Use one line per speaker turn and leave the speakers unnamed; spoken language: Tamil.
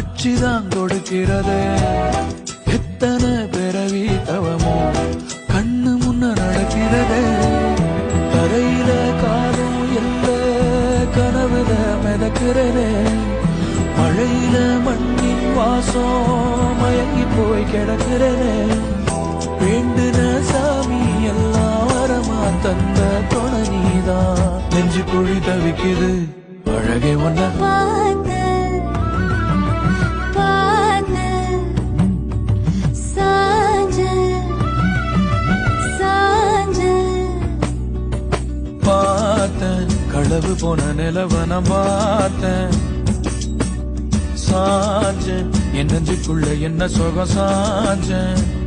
மூச்சுதான் கொடுக்கிறது. எத்தனை பிறவி தவமோ கண்ணு முன்ன நடக்கிறது. தரையில காலும் எல்ல கனவுல மிதக்கிறனே மழையில மண்ணின் வாசம் மயங்கி போய் கிடக்கிறனே வேண்டுன சாமி எல்லாம் வரமா தந்த துணை நெஞ்சு குழி தவிக்குது அழகே ஒன்ன பார்த்தேன். களவு போன நிலவ பார்த்தேன். சாஞ்சேன். என் நெஞ்சுக்குள்ள என்ன சுகம் சாஞ்சேன்.